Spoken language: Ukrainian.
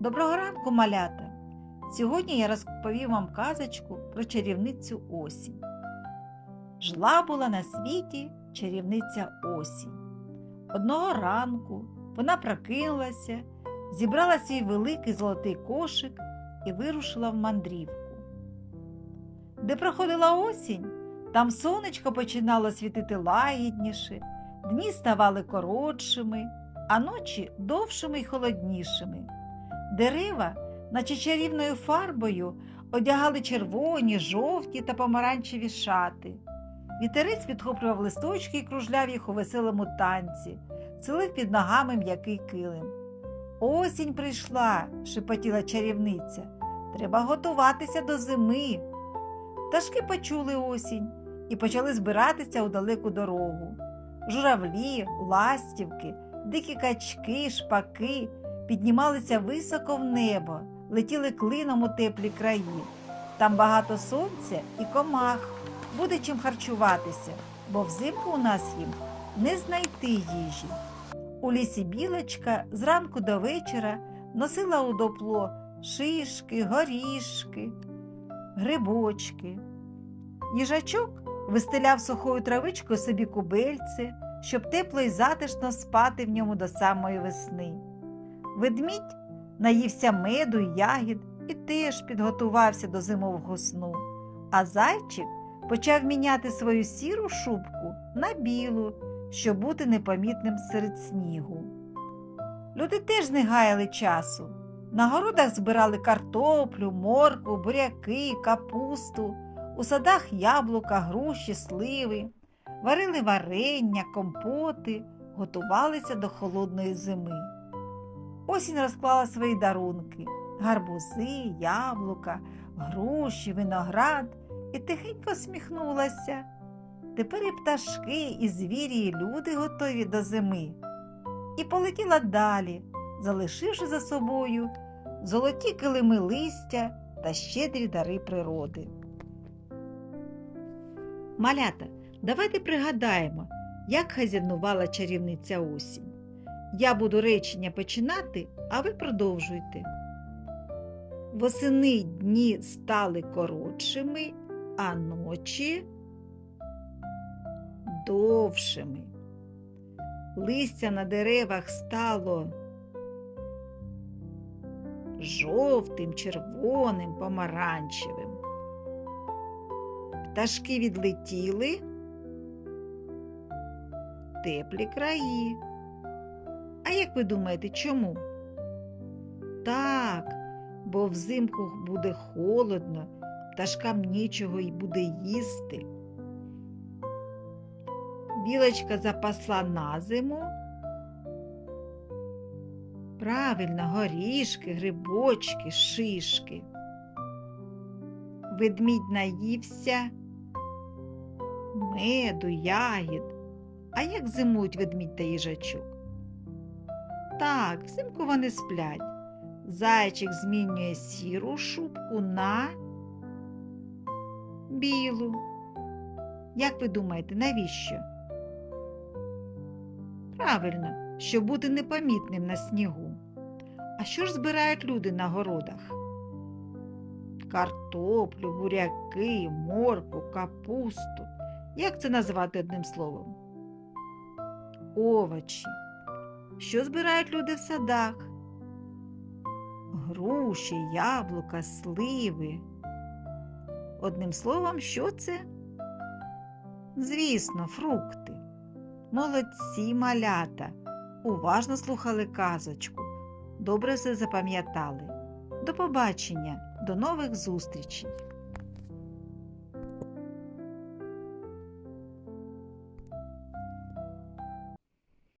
Доброго ранку, малята! Сьогодні я розповім вам казочку про чарівницю осінь. Жила була на світі чарівниця осінь. Одного ранку вона прокинулася, зібрала свій великий золотий кошик і вирушила в мандрівку. Де проходила осінь, там сонечко починало світити лагідніше, дні ставали коротшими, а ночі довшими й холоднішими. Дерева, наче чарівною фарбою, одягали червоні, жовті та помаранчеві шати. Вітерець підхоплював листочки і кружляв їх у веселому танці, цілив під ногами м'який килим. Осінь прийшла, шепотіла чарівниця. Треба готуватися до зими. Пташки почули осінь і почали збиратися у далеку дорогу. Журавлі, ластівки, дикі качки, шпаки піднімалися високо в небо, летіли клином у теплі краї. Там багато сонця і комах, буде чим харчуватися, бо взимку у нас їм не знайти їжі. У лісі білочка зранку до вечора носила у допло шишки, горішки, грибочки. Їжачок вистеляв сухою травичкою собі кубельце, щоб тепло й затишно спати в ньому до самої весни. Ведмідь наївся меду й ягід і теж підготувався до зимового сну, а зайчик почав міняти свою сіру шубку на білу, щоб бути непомітним серед снігу. Люди теж не гаяли часу. На городах збирали картоплю, моркву, буряки, капусту, у садах яблука, груші, сливи, варили варення, компоти, готувалися до холодної зими. Осінь розклала свої дарунки гарбузи, яблука, груші, виноград і тихенько сміхнулася. Тепер і пташки, і звірі, і люди готові до зими. І полетіла далі, залишивши за собою золоті килими листя та щедрі дари природи. Малята, давайте пригадаємо, як хазяйнувала чарівниця осінь. Я буду речення починати, а ви продовжуйте. Восени дні стали коротшими, а ночі довшими. Листя на деревах стало жовтим, червоним, помаранчевим. Пташки відлетіли в теплі краї. Як ви думаєте, чому? Так, бо взимку буде холодно, пташкам нічого й буде їсти. Білочка запасла на зиму. Правильно, горішки, грибочки, шишки. Ведмідь наївся меду, ягід. А як зимують ведмідь та їжачок? Так, взимку вони сплять. Зайчик змінює сіру шубку на білу. Як ви думаєте, навіщо? Правильно, щоб бути непомітним на снігу. А що ж збирають люди на городах? Картоплю, буряки, морку, капусту. Як це назвати одним словом? Овочі. Що збирають люди в садах? Груші, яблука, сливи. Одним словом, що це? Звісно, фрукти. Молодці малята. Уважно слухали казочку. Добре все запам'ятали. До побачення, до нових зустрічей!